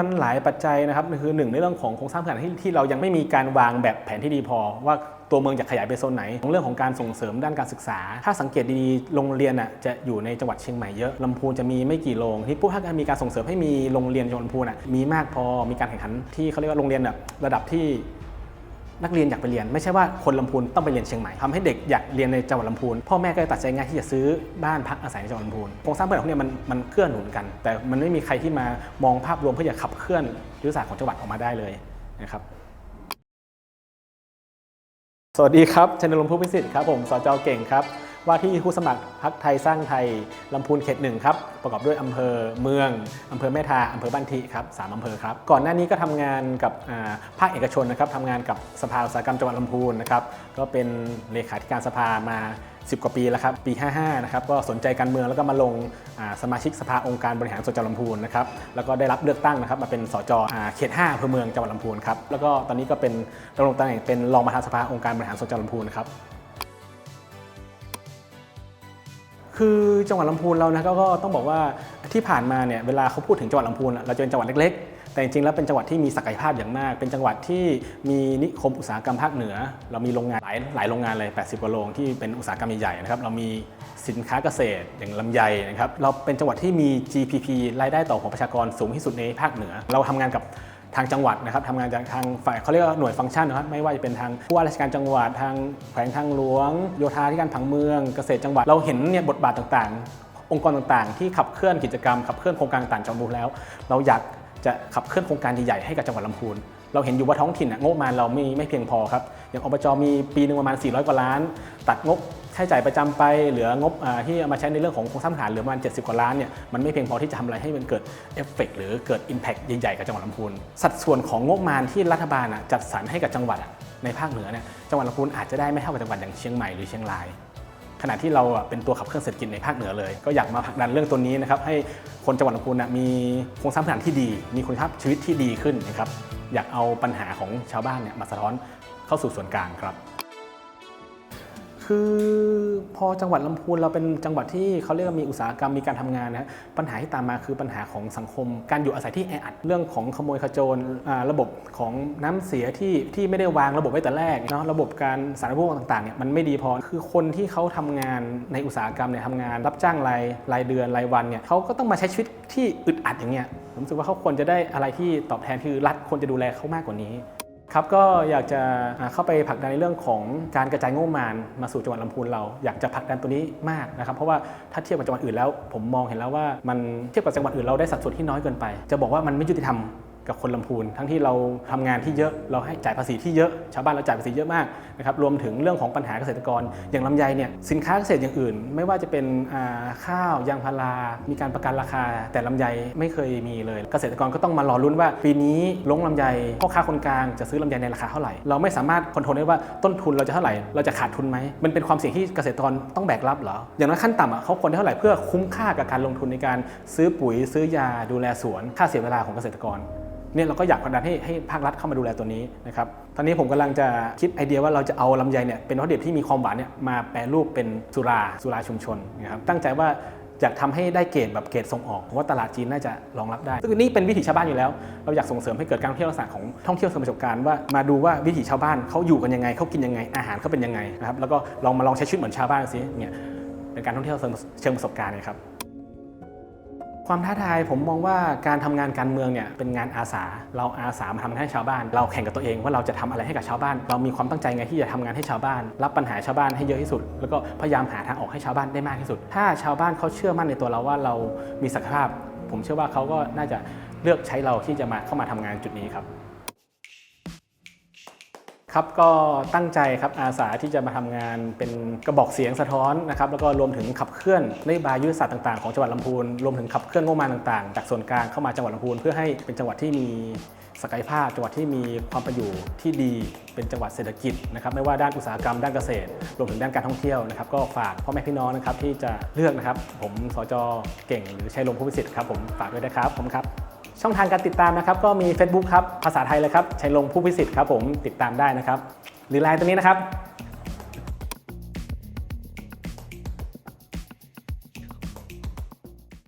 มันหลายปัจจัยนะครับคือหนึ่งในเรื่องของโครงสร้างพื้นฐานที่ที่เรายังไม่มีการวางแบบแผนที่ดีพอ ว่าตัวเมืองจะขยายไปโซนไหนของเรื่องของการส่งเสริมด้านการศึกษา ถ้าสังเกตดีๆโรงเรียนอะจะอยู่ในจังหวัดเชียงใหม่เยอะลำพูนจะมีไม่กี่โรงที่ปุ๊บถ้ามีการส่งเสริมให้มีโรงเรียนจังหวัดลำพูนอะมีมากพอมีการแข่งขันที่เขาเรียกว่าโรงเรียนแบบระดับที่ นักเรียนอยากไปเรียน ไม่ใช่ว่าคนลำพูนต้องไปเรียนเชียงใหม่ทำให้เด็กอยากเรียนในจังหวัดลำพูนพ่อแม่ก็เลยตัดใจง่ายที่จะซื้อบ้านพักอาศัยในจังหวัดลำพูนโครงสร้างพื้นฐานพวกเนี้มันมันเคลื่อนหนุนกัน แต่มันไม่มีใครที่มามองภาพรวมเพื่อจะขับเคลื่อนยุทธศาสตร์ของจังหวัดออกมาได้เลยนะครับ สวัสดีครับชนรงค์ผู้พิสิทธิ์ครับผมสจเก่งครับ ว่าที่ผู้สมัครพักไทยสร้างไทยลำพูนเขตหนึ่งครับ ประกอบด้วยอำเภอเมืองอำเภอแม่ทาอำเภอบ้านทิครับสามอำเภอครับ ก่อนหน้านี้ก็ทำงานกับภาคเอกชนนะครับทำงานกับสภาอุตสาหกรรมจังหวัดลำพูนนะครับ ก็เป็นเลขาธิการสภามา 10 กว่าปีแล้วครับปี 55 นะครับก็สนใจการเมืองแล้วก็มาลงสมาชิกสภาองค์การบริหารส่วนจังหวัดลำพูนนะครับแล้วก็ได้รับเลือกตั้งนะครับมาเป็นสจเขต5อำเภอเมืองจังหวัดลำพูนครับแล้วก็ตอนนี้ก็เป็นดำรงตำแหน่งเป็นรองประธานสภาองค์การบริหารส่วนจังหวัดลำพูนครับคือจังหวัดลำพูนเรานะก็ต้องบอกว่าที่ผ่านมาเนี่ยเวลาเขาพูดถึงจังหวัดลำพูนเราจะเป็นจังหวัดเล็กๆ แต่จริงๆแล้วเป็นจังหวัดที่มีศักยภาพอย่างมาก เป็นจังหวัดที่มีนิคมอุตสาหกรรมภาคเหนือ เรามีโรงงานหลายหลายโรงงานเลย 80กว่าโรงที่เป็นอุตสาหกรรมใหญ่ๆนะครับ เรามีสินค้าเกษตรอย่างลำไยนะครับ เราเป็นจังหวัดที่มี GPP รายได้ต่อหัวประชากรสูงที่สุดในภาคเหนือ เราทำงานกับทางจังหวัดนะครับทำงานจากทางฝ่ายเขาเรียกว่าหน่วยฟังก์ชันนะครับไม่ว่าจะเป็นทางผู้ว่าราชการจังหวัดทางแขวงทางหลวง โยธาธิการผังเมือง เกษตรจังหวัดเราเห็นเนี่ยบทบาทต่างๆ องค์กรต่างๆ ที่ขับเคลื่อนกิจกรรมขับเคลื่อนโครงการต่างๆจังหวัดแล้ว เราอยาก จะขับเคลื่อนโครงการใหญ่ๆให้กับจังหวัดลำพูน เราเห็นอยู่ว่าท้องถิ่นงบมาเราไม่ไม่เพียงพอครับ อย่างอบจมีปีหนึ่งประมาณ 400 กว่าล้าน ตัดงบใช้จ่ายประจำไปเหลืองบอที่เอามาใช้ในเรื่องของโครงสร้างฐานเหลือประมาณ 70 กว่าล้านเนี่ยมันไม่เพียงพอที่จะทำอะไรให้มันเกิดเอฟเฟกต์หรือเกิด Impact ใหญ่ๆกับจังหวัดลำพูน สัดส่วนของงบมาที่รัฐบาลจัดสรรให้กับจังหวัดในภาคเหนือเนี่ยจังหวัดลำพูนอาจจะได้ไม่เท่ากับจังหวัดอย่างเชียงใหม่หรือเชียงราย ขณะที่เราเป็นตัวขับเคลื่อนเศรษฐกิจในภาคเหนือเลย ก็อยากมาผลักดันเรื่องตัวนี้นะครับให้คนจังหวัดลำพูนมีโครงสร้างพื้นฐานที่ดี มีคุณภาพชีวิตที่ดีขึ้นนะครับอยากเอาปัญหาของชาวบ้านเนี่ยมาสะท้อนเข้าสู่ส่วนกลางครับ คือพอจังหวัดลำพูนเราเป็นจังหวัดที่เขาเรียกว่ามีอุตสาหกรรมมีการทำงานนะปัญหาที่ตามมาคือปัญหาของสังคม การอยู่อาศัยที่แออัดเรื่องของขโมยขโจรระบบของน้ำเสียที่ที่ไม่ได้วางระบบไว้แต่แรกเนาะระบบการสาธารณูปโภคต่างๆเนี่ยมันไม่ดีพอคือคนที่เขาทำงานในอุตสาหกรรมเนี่ยทำงาน รับจ้างรายรายเดือนรายวันเนี่ยเขาก็ต้องมาใช้ชีวิตที่อึดอัดอย่างเงี้ยผมรู้สึกว่าเขาควรจะได้อะไรที่ตอบแทนคือรัฐควรจะดูแลเขามากกว่านี้ ครับก็อยากจะเข้าไปผลักดันในเรื่องของการกระจายงบประมาณมาสู่จังหวัดลำพูนเรา อยากจะผลักดันตัวนี้มากนะครับ เพราะว่าถ้าเทียบกับจังหวัดอื่นแล้ว ผมมองเห็นแล้วว่ามันเทียบกับจังหวัดอื่นเราได้สัดส่วนที่น้อยเกินไป จะบอกว่ามันไม่ยุติธรรม กับคนลำพูน ทั้งที่เราทำงานที่เยอะเราให้จ่ายภาษีที่เยอะ ชาวบ้านเราจ่ายภาษีเยอะมากนะครับรวมถึงเรื่องของปัญหาเกษตรกร อย่างลำไยเนี่ยสินค้าเกษตรอย่างอื่น ไม่ว่าจะเป็นข้าวยางพารา มีการประกันราคา แต่ลำไยไม่เคยมีเลย เกษตรกรก็ต้องมารอลุ้นว่า ปีนี้ลงลำไยพ่อค้าคนกลางจะซื้อลำไยในราคาเท่าไหร่ เราไม่สามารถคอนโทรลได้ว่าต้นทุนเราจะเท่าไหร่ เราจะขาดทุนไหมมันเป็นความเสี่ยงที่เกษตรกรต้องแบกรับเหรออย่างน้อยขั้นต่ำอะเขาควรได้เท่าไหร่เพื่อคุ้มค่ากับการลงทุนในการซื้อปุ๋ยซื้อยาดูแลสวนค่าเสียเวลาของเกษตรกร เนี่ยเราก็อยากผลักดันให้ให้ภาครัฐเข้ามาดูแลตัวนี้นะครับตอนนี้ผมกำลังจะคิดไอเดียว่าเราจะเอาลำไยเนี่ยเป็นวัตถุดิบที่มีความหวานเนี่ยมาแปรรูปเป็นสุราสุราชุมชนนะครับตั้งใจว่าอยากทำให้ได้เกรดแบบเกรดส่งออกผมว่าตลาดจีนน่าจะรองรับได้ซึ่งนี่เป็นวิถีชาวบ้านอยู่แล้ว เราอยากส่งเสริมให้เกิดการท่องเที่ยวลักษณะของท่องเที่ยวเชิงประสบการณ์ว่ามาดูว่าวิถีชาวบ้านเขาอยู่กันยังไงเขากินยังไงอาหารเขาเป็นยังไงนะครับแล้วก็ลองมาลองใช้ชีวิตเหมือนชาวบ้านสิเนี่ยเป็นการท่องเที่ยวเชิงประสบการณ์นะครับ ความท้าทายผมมองว่าการทำงานการเมืองเนี่ยเป็นงานอาสา เราอาสามาทำให้ชาวบ้าน เราแข่งกับตัวเองว่าเราจะทำอะไรให้กับชาวบ้าน เรามีความตั้งใจไงที่จะทำงานให้ชาวบ้าน รับปัญหาชาวบ้านให้เยอะที่สุด แล้วก็พยายามหาทางออกให้ชาวบ้านได้มากที่สุด ถ้าชาวบ้านเขาเชื่อมั่นในตัวเราว่าเรามีศักยภาพ ผมเชื่อว่าเขาก็น่าจะเลือกใช้เราที่จะมาเข้ามาทำงานจุดนี้ครับ ครับก็ตั้งใจครับอาสาที่จะมาทำงานเป็นกระบอกเสียงสะท้อนนะครับแล้วก็รวมถึงขับเคลื่อนนโยบายยุทธศาสตร์ต่างๆของจังหวัดลำพูนรวมถึงขับเคลื่อนงบประมาณต่างๆ จากส่วนกลางเข้ามาจังหวัดลำพูนเพื่อให้เป็นจังหวัดที่มีศักยภาพจังหวัดที่มีความประอยู่ที่ดีเป็นจังหวัดเศรษฐกิจนะครับไม่ว่าด้านอุตสาหกรรมด้านเกษตร รวมถึงด้านการท่องเที่ยวนะครับก็ฝากพ่อแม่พี่น้องนะครับที่จะเลือกนะครับ ผมสจเก่งหรือชัยลมผู้พิสิทธิ์ครับผมฝากด้วยนะครับผมครับ ช่องทางการติดตามนะครับ ก็มี Facebook ครับ ภาษาไทยเลยครับชัยลงผู้พิสิทธิ์ครับผมติดตามได้นะครับ หรือไลน์ตัวนี้นะครับ